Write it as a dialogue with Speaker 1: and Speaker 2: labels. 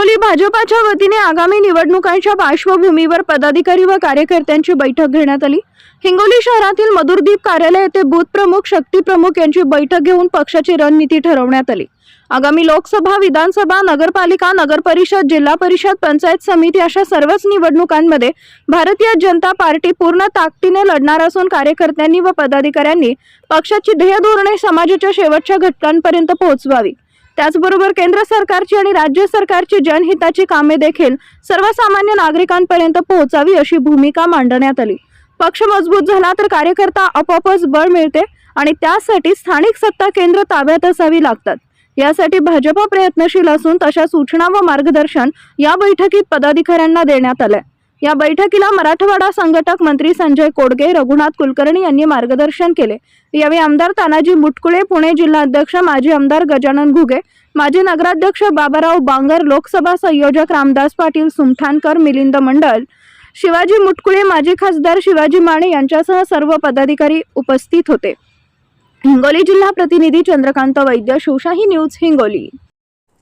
Speaker 1: हिंगोली भाजपाच्या वतीने आगामी निवडणुकांच्या पार्श्वभूमीवर पदाधिकारी व कार्यकर्त्यांची बैठक घेण्यात आली. हिंगोली शहरातील मधुरदीप कार्यालय येथे बूथ प्रमुख शक्ती प्रमुख यांची बैठक घेऊन पक्षाची रणनीती ठरवण्यात आली. आगामी लोकसभा विधानसभा नगरपालिका नगरपरिषद जिल्हा परिषद पंचायत समिती अशा सर्वच निवडणुकांमध्ये भारतीय जनता पार्टी पूर्ण ताकदीने लढणार असून कार्यकर्त्यांनी व पदाधिकाऱ्यांनी पक्षाची ध्येय धोरणे समाजाच्या शेवटच्या घटकांपर्यंत पोहोचवावी. त्याचबरोबर केंद्र सरकारची आणि राज्य सरकारची जनहिताची कामे देखील सर्वसामान्य नागरिकांपर्यंत पोहोचावी अशी भूमिका मांडण्यात आली. पक्ष मजबूत झाला तर कार्यकर्ता आपोआपच बळ मिळते आणि त्यासाठी स्थानिक सत्ता केंद्र ताब्यात असावी लागतात. यासाठी भाजपा प्रयत्नशील असून तशा सूचना व मार्गदर्शन या बैठकीत पदाधिकाऱ्यांना देण्यात आलंय. या बैठकीला मराठवाडा संघटक मंत्री संजय कोडगे रघुनाथ कुलकर्णी यांनी मार्गदर्शन केले. यावेळी आमदार तानाजी मुटकुळे पुणे जिल्हा अध्यक्ष माजी आमदार गजानन घुगे माजी नगराध्यक्ष बाबाराव बांगर लोकसभा संयोजक रामदास पाटील सुमठाणकर मिलिंद मंडल शिवाजी मुटकुळे माजी खासदार शिवाजी माने यांच्यासह सर्व पदाधिकारी उपस्थित होते. हिंगोली जिल्हा प्रतिनिधी चंद्रकांत वैद्य शिवशाही न्यूज हिंगोली.